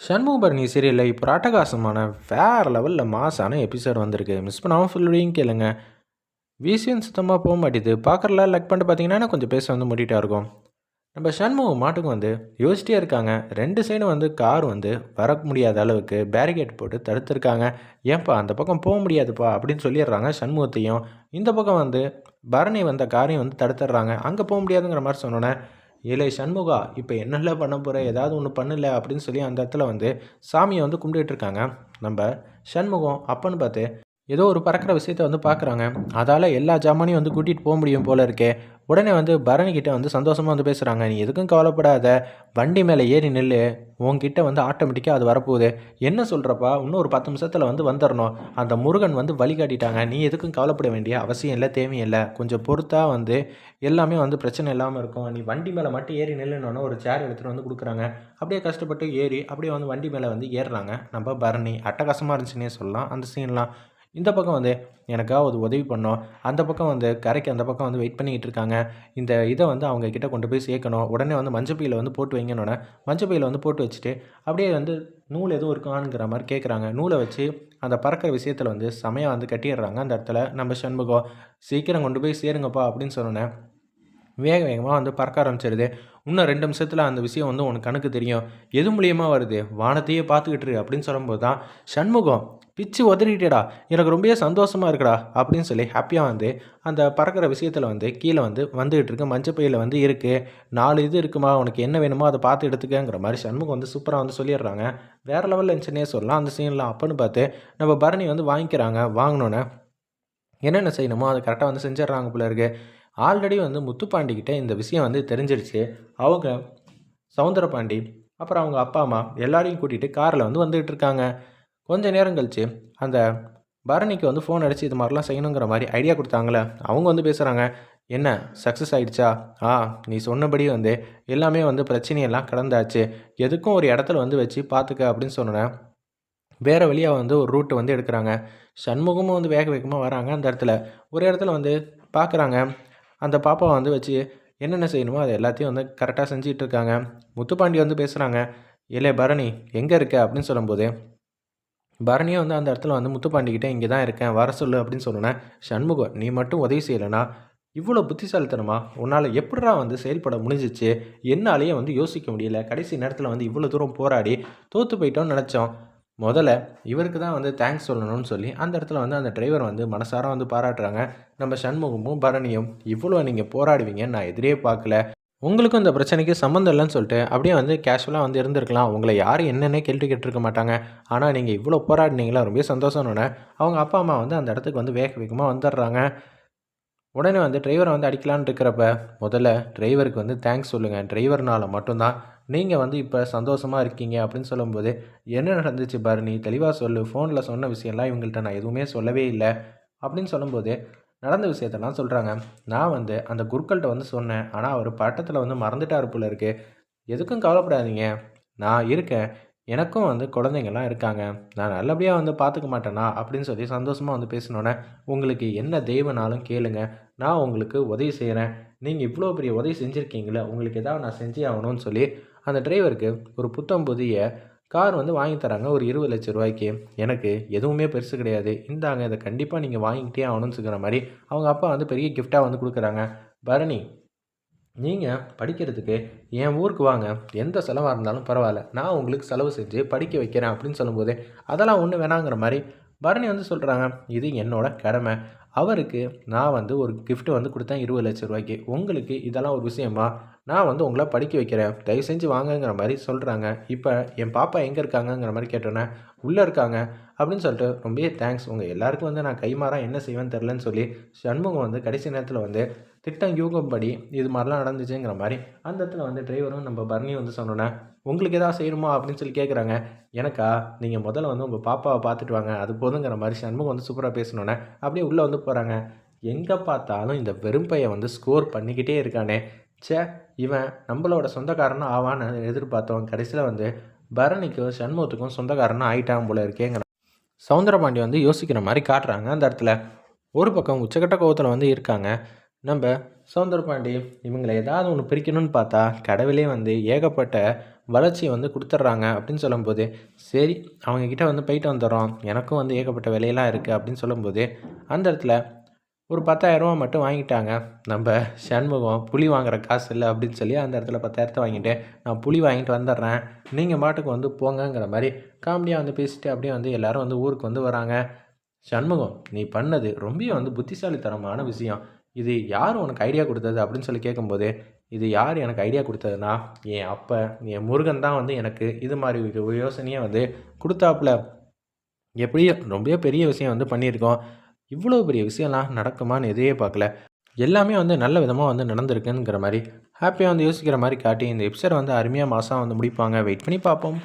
சண்முகபரணி சீரியலில் இப்போ அட்டகாசமான வேறு லெவலில் மாசான எபிசோட் வந்திருக்கு. மிஸ் பண்ணாமல் ஃபுல்லையும் கேளுங்க. விஷயம் சுத்தமாக போக மாட்டேது. பார்க்குறல லைக் பண்ணிட்டு பார்த்தீங்கன்னா கொஞ்சம் பேச வந்து முடிட்டா இருக்கும். நம்ம சண்முகம் மாட்டுக்கு வந்து யோசிச்சிட்டே இருக்காங்க. ரெண்டு சைடும் வந்து கார் வந்து வர முடியாத அளவுக்கு பேரிகேட் போட்டு தடுத்துருக்காங்க. ஏன்பா அந்த பக்கம் போக முடியாதுப்பா அப்படின்னு சொல்லிடுறாங்க சண்முகத்தையும். இந்த பக்கம் வந்து பரணி வந்த காரையும் வந்து தடுத்துடுறாங்க. அங்கே போக முடியாதுங்கிற மாதிரி சொன்னோன்னே ஏலே சண்முகா இப்போ என்னெல்லாம் பண்ண போகிற ஏதாவது ஒன்று பண்ணல அப்படின்னு சொல்லி அந்த இடத்துல வந்து சாமியை வந்து கும்பிட்டுட்டு இருக்காங்க. நம்ம சண்முகம் அப்பன்னு பார்த்து ஏதோ ஒரு பறக்கிற விஷயத்த வந்து பார்க்குறாங்க. அதால் எல்லா ஜாமானையும் வந்து கூட்டிகிட்டு போக முடியும் போல இருக்கே. உடனே வந்து பரணிக்கிட்ட வந்து சந்தோஷமாக வந்து பேசுகிறாங்க நீ எதுக்கும் கவலைப்படாத. வண்டி மேலே ஏறி நில்லு. உங்ககிட்ட வந்து ஆட்டோமேட்டிக்காக அது வரப்போகுது. என்ன சொல்கிறப்பா இன்னும் ஒரு பத்து நிமிஷத்தில் வந்து வந்துடணும் அந்த முருகன் வந்து வழிகாட்டிட்டாங்க நீ எதுக்கும் கவலைப்பட வேண்டிய அவசியம் இல்லை தேவையில்லை. கொஞ்சம் பொறுத்தா வந்து எல்லாமே வந்து பிரச்சனை இல்லாமல் இருக்கும். நீ வண்டி மேலே மட்டும் ஏறி நில்லுனோன்னு ஒரு சேர் எடுத்துகிட்டு வந்து கொடுக்குறாங்க. அப்படியே கஷ்டப்பட்டு ஏறி அப்படியே வந்து வண்டி மேலே வந்து ஏறுறாங்க. நம்ம பரணி அட்டகாசமாக இருந்துச்சுன்னே சொல்லலாம். அந்த சீன்லாம் இந்த பக்கம் வந்து எனக்காக ஒரு உதவி பண்ணோம். அந்த பக்கம் வந்து கரைக்கு அந்த பக்கம் வந்து வெயிட் பண்ணிக்கிட்டு இருக்காங்க. இந்த இதை வந்து அவங்க கிட்ட கொண்டு போய் சேர்க்கணும். உடனே வந்து மஞ்சப்பையில் வந்து போட்டு வைங்கன்னொன்னே மஞ்சப்பையில் வந்து போட்டு வச்சுட்டு அப்படியே வந்து நூல் எதுவும் இருக்கானுங்கிற மாதிரி கேட்குறாங்க நூலை வச்சு அந்த பறக்கிற விஷயத்தில் வந்து செமையாக வந்து கட்டிடுறாங்க அந்த இடத்துல. நம்ம சண்முகம் சீக்கிரம் கொண்டு போய் சேருங்கப்பா அப்படின்னு சொன்னோன்னே வேக வேகமாக வந்து பறக்க ஆரம்பிச்சிருது. இன்னும் ரெண்டு நிமிஷத்தில் அந்த விஷயம் வந்து உனக்கு கணக்கு தெரியும். எது மூலியமாக வருது? வானத்தையே பார்த்துக்கிட்டு அப்படின்னு சொல்லும்போது தான் சண்முகம் பிச்சு உதறிட்டேடா. எனக்கு ரொம்பவே சந்தோஷமாக இருக்குடா. அப்படின்னு சொல்லி ஹாப்பியாக வந்து அந்த பறக்கிற விஷயத்தில் வந்து கீழே வந்து வந்துகிட்டு இருக்கு. மஞ்சப்பையில் வந்து இருக்குது நாலு இது இருக்குமா? உனக்கு என்ன வேணுமோ அதை பார்த்து எடுத்துக்கங்கிற மாதிரி சண்முகம் வந்து சூப்பராக வந்து சொல்லிடுறாங்க. வேறு லெவலில் இருந்துச்சுன்னே சொல்லலாம். அந்த சீன்லாம் அப்போன்னு பார்த்து நம்ம பரணி வந்து வாங்கிக்கிறாங்க. வாங்கினோன்னே என்னென்ன செய்யணுமோ அதை கரெக்டாக வந்து செஞ்சிடுறாங்க போல இருக்குது ஆல்ரெடி வந்து முத்துப்பாண்டிக்கிட்ட இந்த விஷயம் வந்து தெரிஞ்சிருச்சு. அவங்க சவுந்தரபாண்டி அப்புறம் அவங்க அப்பா அம்மா எல்லாரையும் கூட்டிகிட்டு காரில் வந்து வந்துகிட்டு இருக்காங்க கொஞ்ச நேரம் கழிச்சு அந்த பரணிக்கு வந்து ஃபோன் அடித்து இது மாதிரிலாம் செய்யணுங்கிற மாதிரி ஐடியா கொடுத்தாங்களே அவங்க வந்து பேசுகிறாங்க என்ன சக்ஸஸ் ஆகிடுச்சா ஆ நீ சொன்னபடி வந்து எல்லாமே வந்து பிரச்சனையெல்லாம் கடந்தாச்சு. எதுக்கும் ஒரு இடத்துல வந்து வச்சு பார்த்துக்க அப்படின்னு சொன்னேன் வேறு வழியாக வந்து ஒரு ரூட்டு வந்து எடுக்கிறாங்க. சண்முகமும் வந்து வேக வேகமாக வராங்க அந்த இடத்துல. ஒரு இடத்துல வந்து பார்க்குறாங்க அந்த பாப்பாவை வந்து வச்சு என்னென்ன செய்யணுமோ அது எல்லாத்தையும் வந்து கரெக்டாக செஞ்சிகிட்டு இருக்காங்க முத்துப்பாண்டி வந்து பேசுகிறாங்க இல்லை பரணி எங்கே இருக்க? அப்படின்னு சொல்லும்போது பரணியும் வந்து அந்த இடத்துல வந்து முத்துப்பாண்டிக்கிட்டே இங்கே தான் இருக்கேன் வர சொல்லு அப்படின்னு சொன்னேன் சண்முகம் நீ மட்டும் உதவி செய்யலைனா இவ்வளோ புத்திசாலித்தனமா உன்னால் எப்படிரா வந்து செயல்பட முடிஞ்சிச்சு? என்னாலேயே வந்து யோசிக்க முடியல. கடைசி நேரத்தில் வந்து இவ்வளோ தூரம் போராடி தோற்று போயிட்டோம்னு நினச்சோம். முதல்ல இவருக்கு தான் வந்து தேங்க்ஸ் சொல்லணும்னு சொல்லி அந்த இடத்துல வந்து அந்த டிரைவர் வந்து மனசார வந்து பாராட்டுறாங்க. நம்ம சண்முகமும் பரணியும் இவ்வளோ நீங்கள் போராடுவீங்க நான் எதிரே பார்க்கல. உங்களுக்கும் இந்த பிரச்சனைக்கு சம்மந்தம் இல்லைன்னு சொல்லிட்டு அப்படியே வந்து கேஷுவலாக வந்து இருந்திருக்கலாம். உங்களை யாரும் என்னென்ன கேள்வி கேட்டிருக்க மாட்டாங்க. ஆனால் நீங்கள் இவ்வளோ போராடினீங்களா? ரொம்ப சந்தோஷம்னு அவங்க அப்பா அம்மா வந்து அந்த இடத்துக்கு வந்து வேக வேகமாக வந்துடுறாங்க. உடனே வந்து டிரைவரை வந்து அடிக்கலான்னு இருக்கிறப்ப முதல்ல டிரைவருக்கு வந்து தேங்க்ஸ் சொல்லுங்கள் டிரைவர்னால் மட்டும்தான் நீங்கள் வந்து இப்போ சந்தோஷமாக இருக்கீங்க அப்படின்னு சொல்லும்போது என்ன நடந்துச்சு பாரு நீ தெளிவாக சொல்லு ஃபோனில் சொன்ன விஷயம்லாம் இவங்கள்ட்ட நான் எதுவுமே சொல்லவே இல்லை. அப்படின்னு சொல்லும்போது நடந்த விஷயத்தெல்லாம் சொல்கிறாங்க நான் வந்து அந்த குருக்கள்கிட்ட வந்து சொன்னேன். ஆனால் அவர் பட்டத்தில் வந்து மறந்துட்டார் போல இருக்குது எதுக்கும் கவலைப்படாதீங்க. நான் இருக்கேன். எனக்கும் வந்து குழந்தைங்கள்லாம் இருக்காங்க. நான் நல்லபடியாக வந்து பார்த்துக்க மாட்டேனா? அப்படின்னு சொல்லி சந்தோஷமாக வந்து பேசினோன்னே உங்களுக்கு என்ன தெய்வனாலும் கேளுங்க. நான் உங்களுக்கு உதவி செய்கிறேன் நீங்கள் இவ்வளோ பெரிய உதவி செஞ்சுருக்கீங்களே உங்களுக்கு எதாவது நான் செஞ்சே ஆகணும்னு சொல்லி அந்த டிரைவருக்கு ஒரு புத்தம் புதிய கார் வந்து வாங்கி தராங்க ஒரு இருபது லட்ச ரூபாய்க்கு. எனக்கு எதுவுமே பெருசு கிடையாது. இந்தாங்க இதை கண்டிப்பாக நீங்கள் வாங்கிக்கிட்டே ஆகணும்னு சொல்கிற மாதிரி அவங்க அப்பா வந்து பெரிய கிஃப்டாக வந்து கொடுக்குறாங்க. பரணி நீங்கள் படிக்கிறதுக்கு என் ஊருக்கு வாங்க. எந்த செலவாக இருந்தாலும் பரவாயில்ல. நான் உங்களுக்கு செலவு செஞ்சு படிக்க வைக்கிறேன் அப்படின்னு சொல்லும்போது அதெல்லாம் ஒன்று வேணாங்கிற மாதிரி. பரணி வந்து சொல்கிறாங்க இது என்னோட கடமை. அவருக்கு நான் வந்து ஒரு கிஃப்ட்டு வந்து கொடுத்தேன் இருபது லட்ச ரூபாய்க்கு. உங்களுக்கு இதெல்லாம் ஒரு விஷயமா? நான் வந்து உங்களை படிக்க வைக்கிறேன். தயவு செஞ்சு வாங்கங்கிற மாதிரி சொல்கிறாங்க இப்போ என் பாப்பா எங்கே இருக்காங்கங்கிற மாதிரி கேட்டோன்னே உள்ளே இருக்காங்க. அப்படின்னு சொல்லிட்டு ரொம்பவே தேங்க்ஸ் உங்கள் எல்லாருக்கும் வந்து நான் கைமாறா என்ன செய்வேன்னு தெரிலன்னு சொல்லி சண்முகம் வந்து கடைசி நேரத்தில் வந்து திட்டம் யூகப்படி இது மாதிரிலாம் நடந்துச்சுங்கிற மாதிரி அந்த இடத்துல வந்து டிரைவரும் நம்ம பர்னி வந்து சொன்னோன்னே உங்களுக்கு எதாவது செய்யணுமா? அப்படின்னு சொல்லி கேட்குறாங்க எனக்கா நீங்கள் முதல்ல வந்து உங்கள் பாப்பாவை பார்த்துட்டு வாங்க. அது போதுங்கிற மாதிரி சண்முகம் வந்து சூப்பராக பேசணுன்னே அப்படியே உள்ளே வந்து போகிறாங்க எங்கே பார்த்தாலும் இந்த வெறும்பையை வந்து ஸ்கோர் பண்ணிக்கிட்டே இருக்கானே. சே இவன் நம்மளோட சொந்தக்காரனும் ஆவான்னு எதிர்பார்த்தவன் கடைசியில் வந்து பரணிக்கும் சண்முகத்துக்கும் சொந்தக்காரனும் ஆயிட்டான் போல இருக்கேங்கிற சவுந்தரபாண்டி வந்து யோசிக்கிற மாதிரி காட்டுறாங்க அந்த இடத்துல. ஒரு பக்கம் உச்சக்கட்ட கோவத்தில் வந்து இருக்காங்க. நம்ம சுதந்திர பாண்டி இவங்களை ஏதாவது ஒன்று பிரிக்கணும்னு பார்த்தா கடவுளே வந்து ஏகப்பட்ட வளர்ச்சியை வந்து கொடுத்துட்றாங்க அப்படின்னு சொல்லும்போது சரி அவங்கக்கிட்ட வந்து போயிட்டு வந்துடுறோம். எனக்கும் வந்து ஏகப்பட்ட விலையெல்லாம் இருக்குது அப்படின்னு சொல்லும்போது அந்த இடத்துல ஒரு பத்தாயிரரூவா மட்டும் வாங்கிட்டாங்க. நம்ம சண்முகம் புளி வாங்குற காசு இல்லை அப்படின்னு சொல்லி அந்த இடத்துல பத்தாயிரத்தை வாங்கிட்டு நான் புளி வாங்கிட்டு வந்துடுறேன். நீங்கள் மாட்டுக்கு வந்து போங்கங்கிற மாதிரி காமெடியாக வந்து பேசிட்டு அப்படியே வந்து எல்லாரும் வந்து ஊருக்கு வந்து வராங்க. சண்முகம் நீ பண்ணது ரொம்ப வந்து புத்திசாலித்தனமான விஷயம். இது யார் உனக்கு ஐடியா கொடுத்தது அப்படின்னு சொல்லி கேட்கும்போது இது யார் எனக்கு ஐடியா கொடுத்ததுன்னா என் அப்பா என் முருகன் தான் வந்து எனக்கு இது மாதிரி ஒரு யோசனையை வந்து கொடுத்தாப்புல. எப்படியோ ரொம்ப பெரிய விஷயம் வந்து பண்ணியிருக்கோம். இவ்வளோ பெரிய விஷயம்லாம் நடக்குமான்னு எதையே பார்க்கல. எல்லாமே வந்து நல்ல விதமாக வந்து நடந்திருக்குங்கிற மாதிரி ஹாப்பியாக வந்து யோசிக்கிற மாதிரி காட்டி இந்த எபிசோட் வந்து அருமையாக மாதம் வந்து முடிப்பாங்க. வெயிட் பண்ணி பார்ப்போம்.